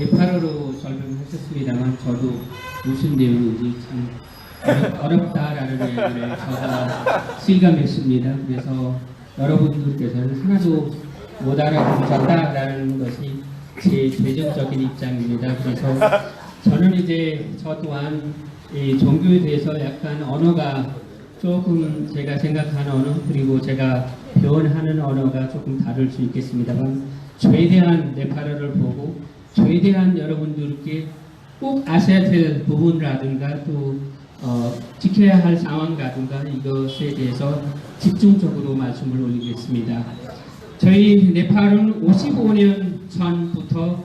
예파로로 설명하셨습니다만 저도 무슨 내용인지 참 어렵- 어렵다라는 얘기를 저가 실감했습니다. 그래서 여러분들께서는 하나도 못 알아보셨다라는 것이 제 최종적인 입장입니다. 그래서 저는 이제 저 또한 이 종교에 대해서 약간 언어가 조금 제가 생각하는 언어 그리고 제가 표현하는 언어가 조금 다를 수 있겠습니다만 최대한 네파르를 보고 최대한 여러분들께 꼭 아셔야 될 부분이라든가 또 어, 지켜야 할 상황이라든가 이것에 대해서 집중적으로 말씀을 올리겠습니다. 저희 네팔은 55년 전부터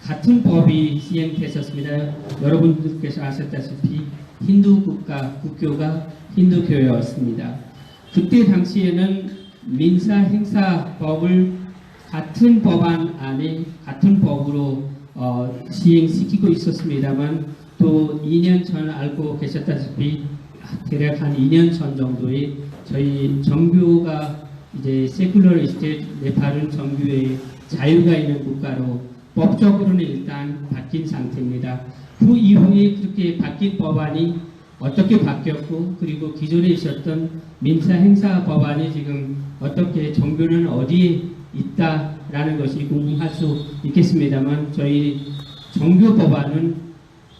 같은 법이 시행됐었습니다. 여러분들께서 아셨다시피 힌두 국가 국교가 힌두교였습니다. 그때 당시에는 민사 행사법을 같은 법안 안에 같은 법으로 어, 시행시키고 있었습니다만 또 2년 전 알고 계셨다시피 대략 한 2년 전 정도에 저희 정교가 이제 세큘러리스트 네팔은 정교의 자유가 있는 국가로 법적으로는 일단 바뀐 상태입니다. 그 이후에 그렇게 바뀐 법안이 어떻게 바뀌었고 그리고 기존에 있었던 민사 행사 법안이 지금 어떻게 정교는 어디에 있다라는 것이 궁금할 수 있겠습니다만 저희 정교 법안은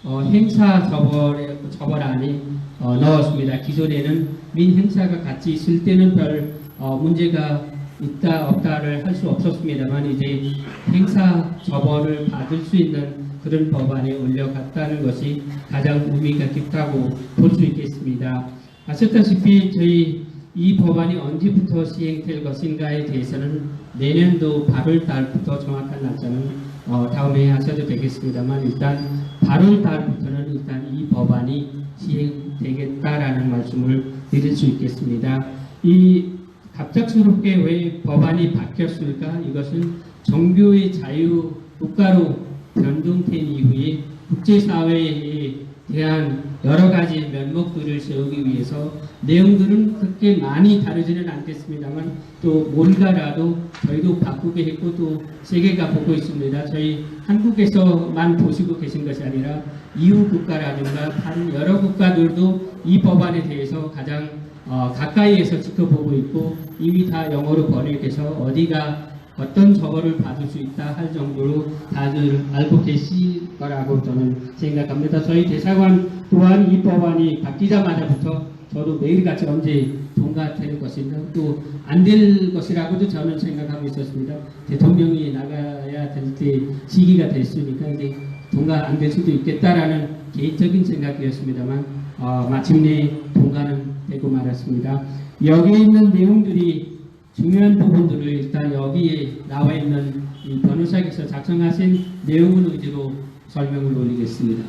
어, 행사 처벌 처벌 안에 어, 넣었습니다. 기존에는 민 행사가 같이 있을 때는 별 어, 문제가 있다 없다를 할 수 없었습니다만 이제 행사 처벌을 받을 수 있는 그런 법안에 올려갔다는 것이 가장 의미가 깊다고 볼 수 있겠습니다. 아셨다시피 저희 이 법안이 언제부터 시행될 것인가에 대해서는 내년도 8월 달부터 정확한 날짜는 어, 다음에 하셔도 되겠습니다만 일단 8월 달부터는 일단 이 법안이 시행되겠다라는 말씀을 드릴 수 있겠습니다. 이 갑작스럽게 왜 법안이 바뀌었을까? 이것은 종교의 자유 국가로 변동된 이후에 국제사회에 대한 여러 가지 면목들을 세우기 위해서 내용들은 그렇게 많이 다르지는 않겠습니다만 또 뭔가라도 저희도 바꾸게 했고 또 세계가 보고 있습니다. 저희 한국에서만 보시고 계신 것이 아니라 이후 국가라든가 다른 여러 국가들도 이 법안에 대해서 가장 어, 가까이에서 지켜보고 있고 이미 다 영어로 번역해서 어디가 어떤 처벌을 받을 수 있다 할 정도로 다들 알고 계실 거라고 저는 생각합니다. 저희 대사관 또한 이 법안이 바뀌자마자부터 저도 매일같이 언제 통과될 것인가 또 안 될 것이라고도 저는 생각하고 있었습니다. 대통령이 나가야 될 때 시기가 됐으니까 이제 통과 안 될 수도 있겠다라는 개인적인 생각이었습니다만 어, 마침내 통과는 되고 말았습니다. 여기 있는 내용들이 중요한 부분들을 일단 여기에 나와 있는 이 변호사께서 작성하신 내용을 위주로 설명을 올리겠습니다.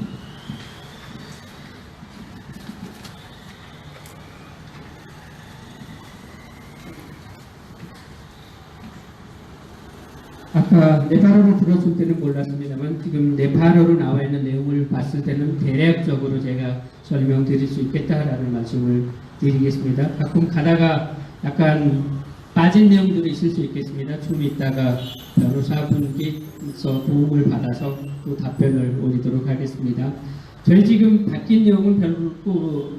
아까 네팔어로 들었을 때는 몰랐습니다만 지금 네팔어로 나와 있는 내용을 봤을 때는 대략적으로 제가 설명드릴 수 있겠다라는 말씀을 드리겠습니다. 가끔 가다가 약간 빠진 내용들이 있을 수 있겠습니다. 좀 있다가 변호사분께서 도움을 받아서 또 답변을 올리도록 하겠습니다. 저희 지금 바뀐 내용은 별로,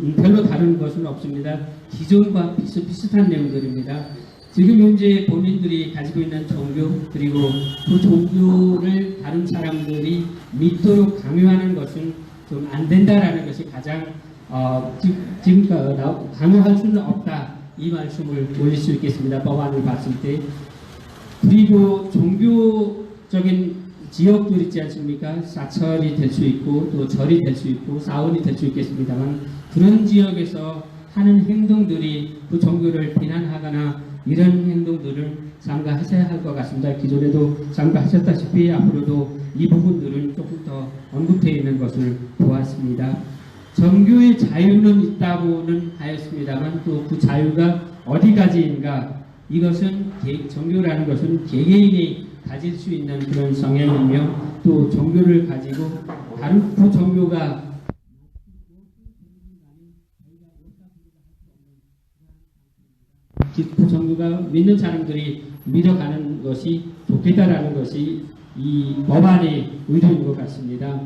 음, 별로 다른 것은 없습니다. 기존과 비슷비슷한 내용들입니다. 지금 현재 본인들이 가지고 있는 종교 그리고 그 종교를 다른 사람들이 믿도록 강요하는 것은 좀 안 된다라는 것이 가장 어, 지- 지금 어, 나- 강요할 수는 없다 이 말씀을 올릴 수 있겠습니다. 법안을 봤을 때 그리고 종교적인 지역들 있지 않습니까? 사철이 될 수 있고 또 절이 될 수 있고 사원이 될 수 있겠습니다만 그런 지역에서 하는 행동들이 그 종교를 비난하거나 이런 행동들을 삼가하셔야 할 것 같습니다. 기존에도 삼가하셨다시피 앞으로도 이 부분들은 조금 더 언급되어 있는 것을 보았습니다. 정교의 자유는 있다고는 하였습니다만 또 그 자유가 어디까지인가 이것은 개- 종교라는 것은 개개인이 가질 수 있는 그런 성향이며 또 종교를 가지고 다른 그 종교가 그 종교가 믿는 사람들이 믿어가는 것이 좋겠다라는 것이 이 법안의 의도인 것 같습니다.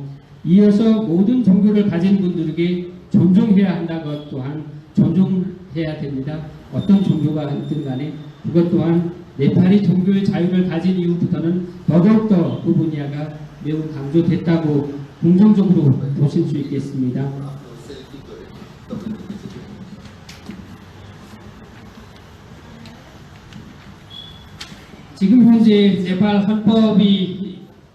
이어서 모든 종교를 가진 분들에게 존중해야 한다는 것 또한 존중해야 됩니다. 어떤 종교가 있든 간에 그것 또한 네팔이 종교의 자유를 가진 이후부터는 더더욱더 그 분야가 매우 강조됐다고 긍정적으로 보실 수 있겠습니다. 지금 현재 네팔 헌법이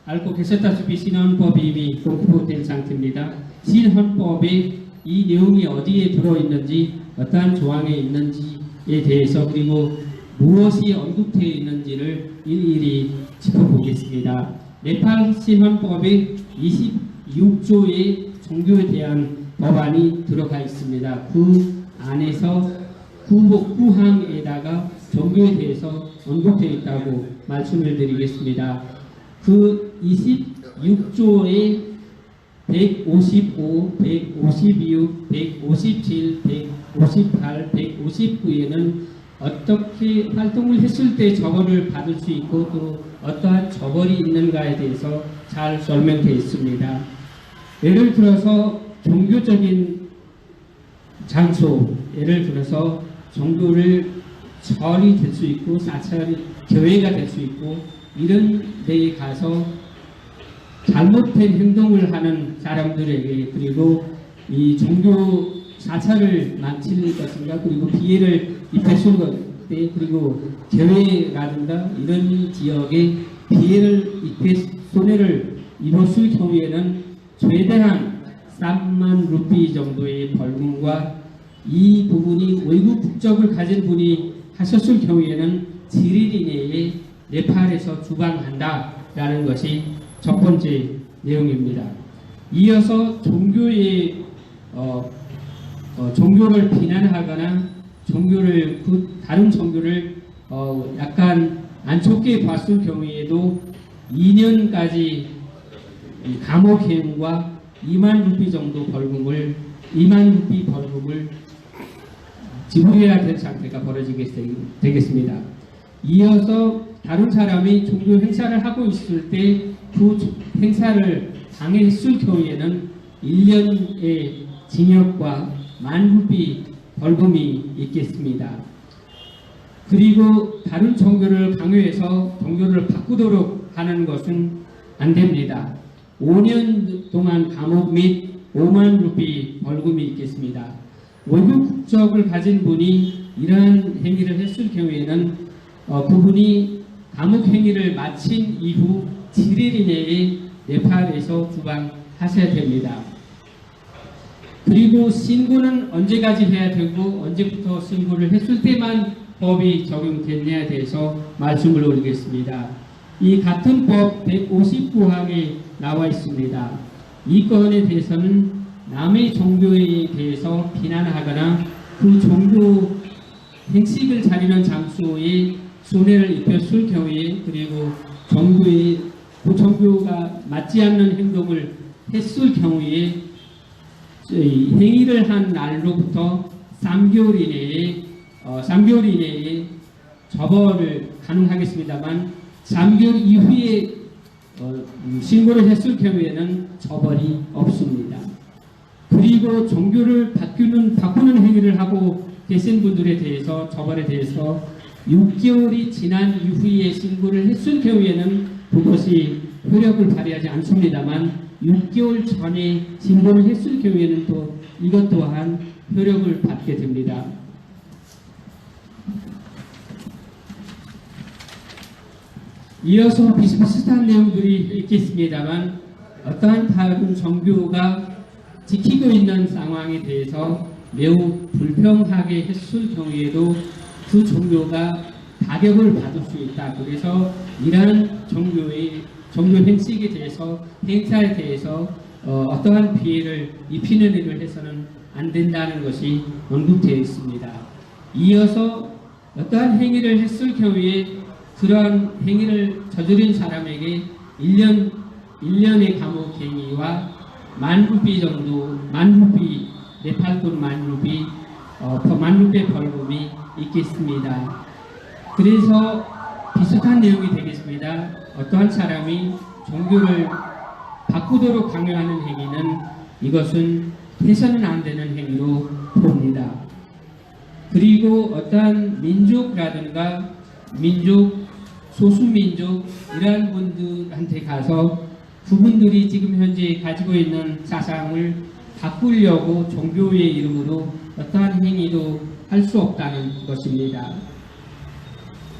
알고 계셨다시피 신헌법이 이미 공포된 상태입니다. 신헌법에 이 내용이 어디에 들어있는지 어떠한 조항에 있는지에 대해서 그리고 무엇이 언급되어 있는지를 일일이 짚어보겠습니다. 네팔 신헌법의 26조의 종교에 대한 법안이 들어가 있습니다. 그 안에서 구복 구항에다가 종교에 대해서 언급되어 있다고 말씀을 드리겠습니다. 그 26조의 155, 152, 157, 158, 159에는 어떻게 활동을 했을 때 처벌을 받을 수 있고 또 어떠한 처벌이 있는가에 대해서 잘 설명되어 있습니다. 예를 들어서 종교적인 장소, 예를 들어서 종교를 절이 될 수 있고 사찰이 교회가 될 수 있고 이런 데에 가서 잘못된 행동을 하는 사람들에게 그리고 이 종교 사찰을 망칠 것인가 그리고 피해를 입혔을 때 그리고 교회라든가 이런 지역에 피해를 입혔 손해를 입었을 경우에는 최대한 3만 루피 정도의 벌금과 이 부분이 외국 국적을 가진 분이 하셨을 경우에는 7일 이내에 네팔에서 주방한다라는 것이 첫 번째 내용입니다. 이어서 종교의 어, 어, 종교를 비난하거나 종교를 그 다른 종교를 어, 약간 안 좋게 봤을 경우에도 2년까지 이 감옥행과 2만 루피 정도 벌금을 2만 루피 벌금을 지불해야 될 상태가 벌어지게 되겠습니다. 이어서 다른 사람이 종교 행사를 하고 있을 때 그 행사를 방해했을 경우에는 1년의 징역과 만 루피 벌금이 있겠습니다. 그리고 다른 종교를 강요해서 종교를 바꾸도록 하는 것은 안 됩니다. 5년 동안 감옥 및 5만 루피 벌금이 있겠습니다. 외국 국적을 가진 분이 이러한 행위를 했을 경우에는 어, 그분이 감옥 행위를 마친 이후 7일 이내에 네팔에서 주방하셔야 됩니다. 그리고 신고는 언제까지 해야 되고 언제부터 신고를 했을 때만 법이 적용됐냐에 대해서 말씀을 올리겠습니다. 이 같은 법 159항에 나와 있습니다. 이 건에 대해서는 남의 종교에 대해서 비난하거나 그 종교 행식을 차리는 장소에 손해를 입혔을 경우에 그리고 그 종교가 맞지 않는 행동을 했을 경우에 행위를 한 날로부터 3개월 이내에 어, 3개월 이내에 처벌을 가능하겠습니다만 3개월 이후에 어, 신고를 했을 경우에는 처벌이 없습니다. 그리고 종교를 바꾸는 바꾸는 행위를 하고 계신 분들에 대해서 처벌에 대해서 6개월이 지난 이후에 신고를 했을 경우에는 그것이 효력을 발휘하지 않습니다만 6개월 전에 신고를 했을 경우에는 또 이것 또한 효력을 받게 됩니다. 이어서 비슷비슷한 내용들이 있겠습니다만 어떠한 다른 종교가 지키고 있는 상황에 대해서 매우 불평하게 했을 경우에도 그 종교가 타격을 받을 수 있다. 그래서 이러한 종교의 종교 행식에 대해서 행사에 대해서 어, 떠한 피해를 입히는 일을 해서는 안 된다는 것이 언급되어 있습니다. 이어서 어떠한 행위를 했을 경우에 그러한 행위를 저지른 사람에게 1년 1년의 감옥 행위와 만 루피 정도 만 루피 네팔돈 만 루피 어, 만 루피 벌금이 있겠습니다. 그래서 비슷한 내용이 되겠습니다. 어떠한 사람이 종교를 바꾸도록 강요하는 행위는 이것은 해서는 안 되는 행위로 봅니다. 그리고 어떠한 민족이라든가 민족, 소수민족 이러한 분들한테 가서 그분들이 지금 현재 가지고 있는 사상을 바꾸려고 종교의 이름으로 어떠한 행위도 할 수 없다는 것입니다.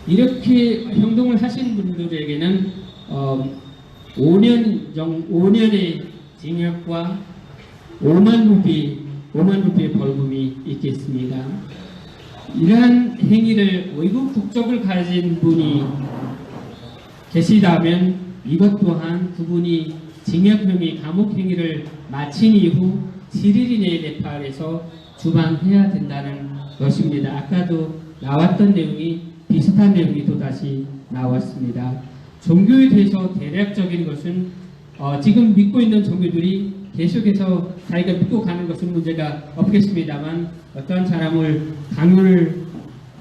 이렇게 행동을 하신 분들에게는 어, 5년 정 5년의 징역과 5만 루피 5만 루피의 벌금이 있겠습니다. 이러한 행위를 외국 국적을 가진 분이 계시다면 이것 또한 그분이 징역형이 감옥 행위를 마친 이후 7일 이내에 네팔에서 주방해야 된다는 것입니다. 아까도 나왔던 내용이 비슷한 내용이 또다시 나왔습니다. 종교에 대해서 대략적인 것은 어, 지금 믿고 있는 종교들이 계속해서 자기가 믿고 가는 것은 문제가 없겠습니다만 어떤 사람을 강요를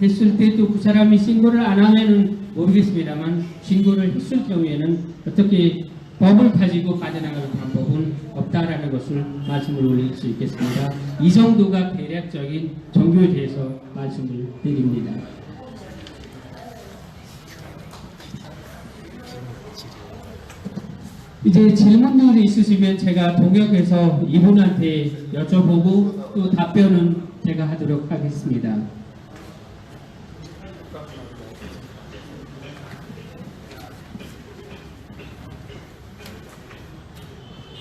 했을 때또그 사람이 신고를 안 하면은 모르겠습니다만 신고를 했을 경우에는 어떻게 법을 가지고 빠져나갈 방법은 없다라는 것을 말씀을 올릴 수 있겠습니다. 이 정도가 대략적인 종교에 대해서 말씀을 드립니다. 이제 질문들이 있으시면 제가 동역해서 이분한테 여쭤보고 또 답변은 제가 하도록 하겠습니다.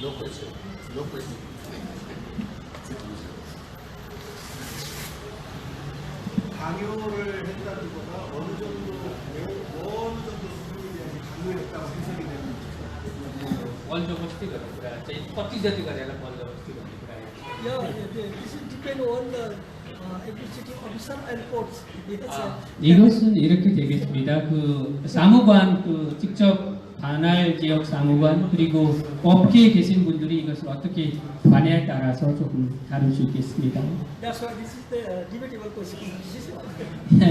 No question. No question. 강요를 했다기보다 어느 정도 뭐, 어느 정도 수준에 대한 강요했다고 해석이 되는 बल जबरजस्ती गर्नु कुरा चाहिँ कति जति गरेर बल जबरजस्ती गर्ने कुरा Yeah, yeah, yeah. this is depend on the uh, executive officer and courts. Yes, 아, sir. 이것은 이렇게 되겠습니다. 그 사무관 그 직접 관할 지역 사무관 그리고 업계에 계신 분들이 이것을 어떻게 관해에 따라서 조금 다룰 수 있겠습니다. This is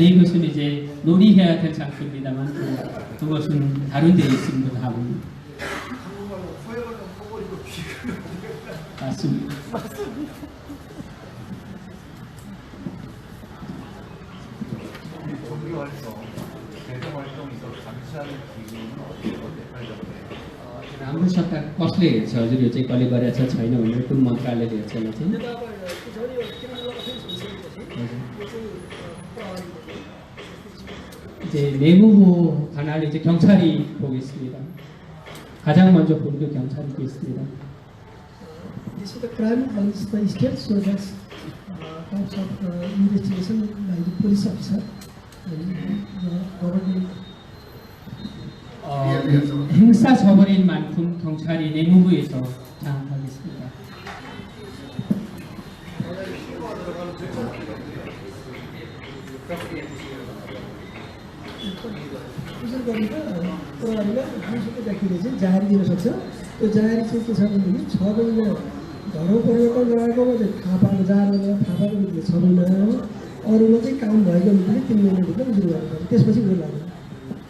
이것은 이제 논의해야 될 장소입니다만 그, 그것은 다른 데 있습니다. 하고 맞습니다. 종교 활동, 대중 활동에서 감시하는 대팔적으로 राम्रो सत्ता कसले हेर्छ हजुर यो चाहिँ कसले गरेको छ छैन भनेर कुन मन्त्रालयले हेर्छ यो चाहिँ the uh, झन् यो criminal offense भइसकेपछि यो चाहिँ uh, प्रहरीले 이제 내무부 관할 이제 경찰이 보겠습니다. 가장 먼저 보는 게 경찰이겠습니다. This is the crime against the state, so that's uh, types of uh, investigation by the police officer and the government. 어, 행사 자리 내무부에서 장악하겠습니다. 무슨거리가 또아니라 한식을 잡게 되신 자한일에서서 자한일에서 사람들이 저를 여러 번을 걸고 이제 다방 자는 다방 이제 저를 어느 곳에 가면 말좀 할때 있는 거니까 무슨 말이야? 그때 소식 몰라.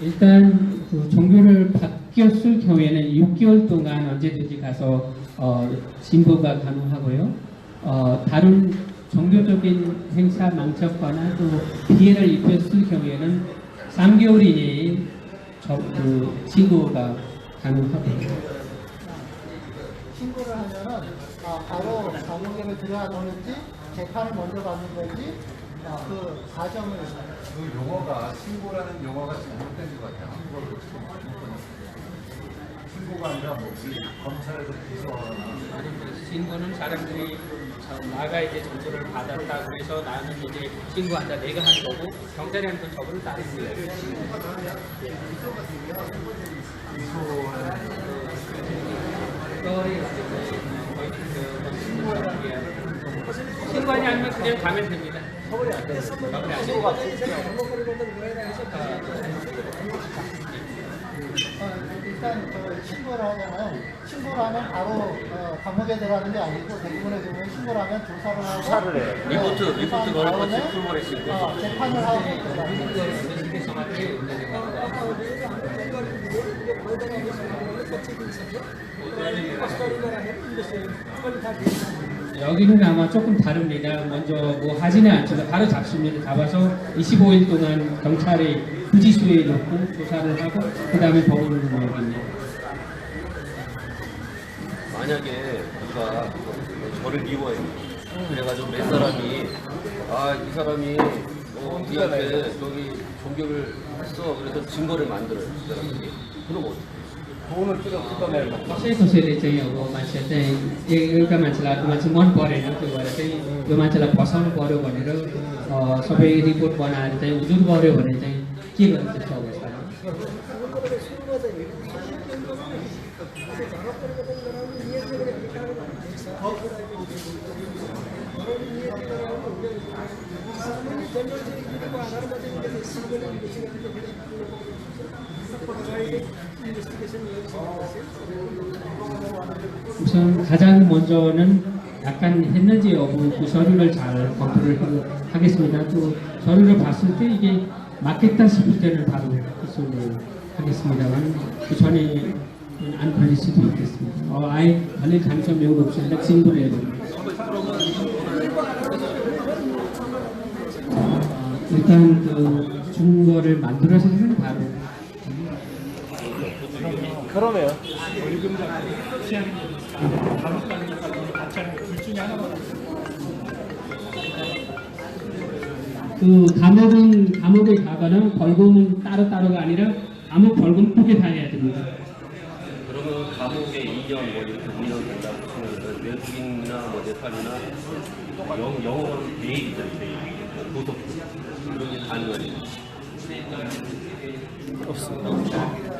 일단 그 종교를 바뀌었을 경우에는 6개월 동안 언제든지 가서 어, 신고가 가능하고요. 어, 다른 종교적인 행사 망쳤거나 또 피해를 입혔을 경우에는 3개월 이내에 저, 그 신고가 가능하고요. 신고를 하면은 아, 바로 감옥에 들어가든지 재판을 먼저 받는 건지 아, 그 과정을 그 용어가 신고라는 용어가 잘못된 것 같아요. 한국어로 신고가 아니라 뭐 검찰에서 기소하거나 신고는 사람들이 나가 이제 정보를 받았다 그래서 나는 이제 신고한다 내가 하는 거고 경찰이 하는 건 저거를 다른 거예요. 신고하지 않으면 그냥 가면 됩니다. 서울이 안 되는 친구가 일단 저 신고를 하면은 신고를 하면 바로 어, 감옥에 들어가는 게 아니고 대부분의 경우에 신고를 하면 조사를 하고 수사를 해요. 어, 리포트, 리포트 넣을 거지, 풀머리 쓸 거지. 어, 재판을 하고 들어가는 거예요. 여기는 아마 조금 다릅니다. 먼저 뭐 하지는 않지만 바로 잡습니다. 잡아서 25일 동안 경찰이 부지수에 놓고 조사를 하고 그 다음에 법원으로 넘깁니다. 만약에 누가 저를 미워해요. 그래가지고 몇 사람이 아 이 사람이 어, 우리한테 저기 공격을 했어. 그래서 증거를 만들어요. 그 사람들이. 그럼 어떻게? हुनु कसै कसैले चाहिँ अब मान्छे चाहिँ एउटा मान्छेलाई मान्छे मन परेन त्यो भएर चाहिँ त्यो मान्छेलाई फसाउनु पऱ्यो भनेर सबै रिपोर्ट बनाएर चाहिँ उजुर गऱ्यो भने चाहिँ के गर्नु त्यस्तो अवस्थामा जनरल 우선 가장 먼저는 약간 했는지 여부 그 서류를 잘 검토를 하- 하겠습니다. 또 서류를 봤을 때 이게 맞겠다 싶을 때는 바로 기소를 하겠습니다만 그 전에 안 걸릴 수도 있겠습니다. 어, 아예 걸릴 가능성 매우 높습니다. 진부를 해봅니다. 어, 일단 그 증거를 만들어서 하는 바로 그러네요. 월급장 그 감옥은 감옥에 가거나 벌금은 따로따로가 아니라 감옥 벌금 크게 다해야 됩니다. 그러면 감옥에 2년 뭐 이렇게 5년 된다고 치면 외국인이나 뭐 네팔이나 영, 영어로는 베일이잖아요. 그런 게 가능하죠. 없습니다.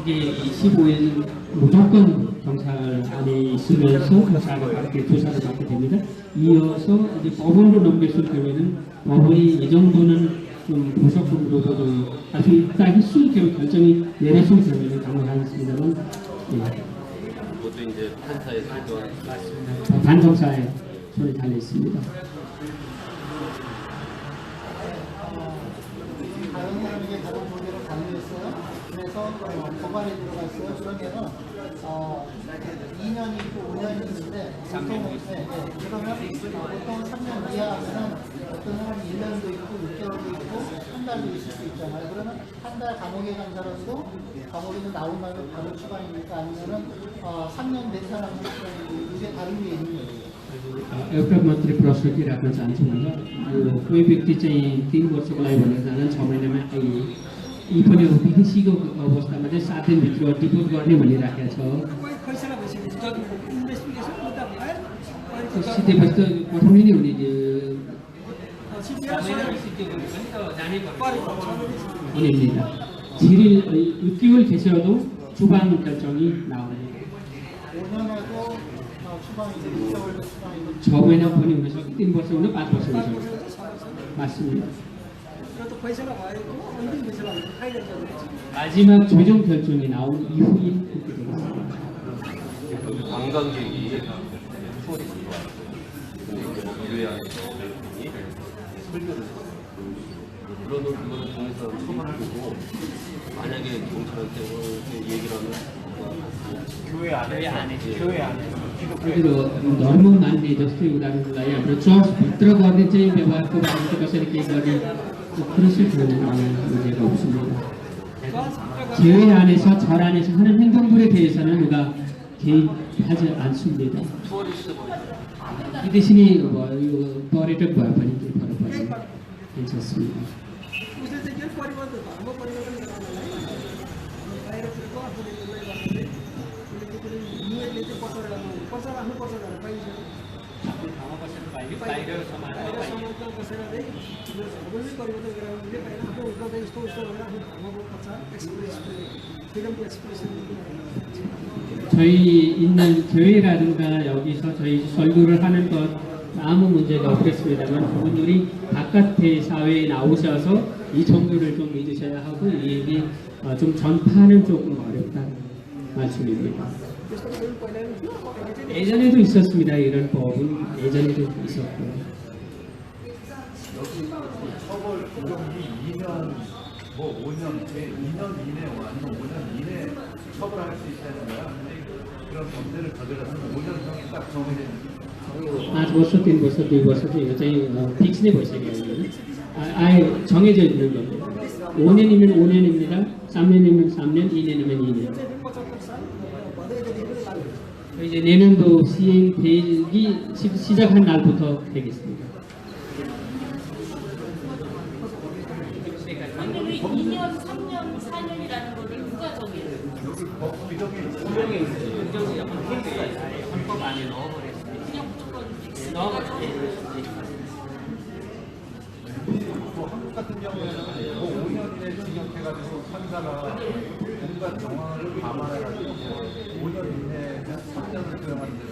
이게 25일 무조건 경찰 안에 있으면서 조사를 받게 조사를 받게 됩니다. 이어서 이제 법원으로 넘겼을 경우에는 법원이 이 정도는 좀 보석금으로 보도 할수 있다 했을 경우 결정이 내렸을 경우에는 가능하겠습니다만 예, 그것도 이제 판사의 설정. 어, 반정사에 손이 달려 있습니다. 다른 사람에게 다른 문제로 강요했어요. 그래서 어, 고발에 들어갔어요. 그러면은 어, 2년이 있고 5년이 있는데 보통 네, 네. 그러면 어, 보통 3년 이하면은 어떤 사람이 1년도 있고 6개월도 있고 한 달도 있을 수 있잖아요. 그러면 한 달 감옥에 간 사람도 감옥에서 나온 다음에 바로 추방입니까? 아니면은 어, 3년 된 사람은 추방입니까? 이게 다른 게 있는 거예요. एउटा मात्रै प्रश्न के राख्न चाहन्छु भन्दा यो कोही व्यक्ति चाहिँ तिन वर्षको लागि भनेर जाँदा छ महिनामा आइए यी पनि हो। बिग्रिसकेको अवस्थामा चाहिँ सात दिनभित्र डिपोज गर्ने भनिराखेको छ। सिधेपछि पठाउने नै हुने हुने नेता छिरी खेसेहरू चुपाङ छ महिना पनि हुनसक्यो तिन वर्ष हुन पाँच वर्ष हुनसक्छ पाँच 또 배선하고 와야죠. 언제 배선하고 가야 된다고 그랬지. 마지막 조정 결정이 나온 이후에 그렇게 되겠습니다. 관광객이 서울에 들어왔어요. 근데 그 이제 뭐 유해안에서 설교를 했어요. 물론 그거는 동에서 처벌을 보고 만약에 경찰한테 뭐 얘기를 하면 교회 안에 교회 안에 예. 그리고 ધર્મ માનવી દસ્તી ઉદાહરણ લઈએ 그랬을 경우는 아무 문제가 없습니다. 교회 안에서 절 안에서 하는 행동들에 대해서는 누가 개입하지 않습니다. 투어리스트 보니까 이 대신에 뭐 यो पर्यटक भए पनि केही फरक पर्दैन 괜찮습니다. उसले चाहिँ के परिवर्तन 저희 있는 교회라든가 여기서 저희 설교를 하는 것 아무 문제가 없겠습니다만 그분들이 바깥의 사회에 나오셔서 이 정도를 좀 믿으셔야 하고 이 얘기 어, 좀 전파하는 조금 어렵다는 말씀입니다. 예전에도 있었습니다. 이런 법은 예전에도 있었고. 여기 처벌 구형이 2년, 뭐 5년, 2년 예, 이내, 아니면 5년 이내 처벌할 수 있다는 거야. 그런 범죄를 저질렀으면 5년형이 딱 정해져 아, વર્ષ도인 벌써도 벌써도 여전히 뭐 픽스네 벌써요. 아, 아예 정해져 있는 겁니다. 5년이면 5년입니다. 3년이면 3년, 2년이면 2년. 이제 내년도 시행되기 시- 시작한 날부터 되겠습니다. 근데 왜 2년, 3년, 4년이라는 거를 누가 정해요? 여기 법 규정이 규정이 규정이 약간 케이스가 있어요. 헌법 안에 넣어버렸습니다. 그냥 무조건 넣어버렸어요. 또 한국 같은 경우에는 뭐 5년 이내 징역해가지고 판사가 온갖 정황을 감안해가지고 5년 이내에 3년을 수용하는 데는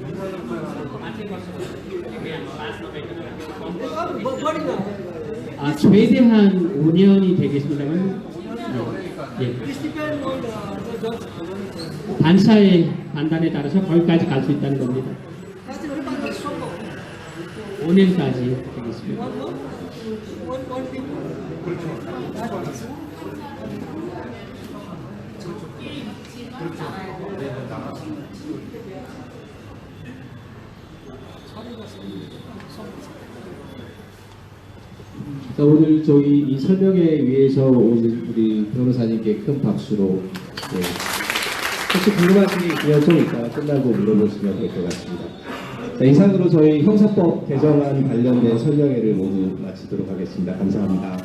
2년을 수용하는 아, 최대한 5년이 되겠습니다만 예. 반사의 판단에 따라서 거기까지 갈 수 있다는 겁니다. 사실은 빨리 수업도 5년까지 되겠습니다. one one week. 자, 오늘 저희 이 설명회 위해서 오늘 우리 변호사님께 큰 박수로 예. 혹시 궁금하신 게 있으면 끝나고 물어보시면 될 것 같습니다. 자, 이상으로 저희 형사법 개정안 관련된 설명회를 모두 마치도록 하겠습니다. 감사합니다.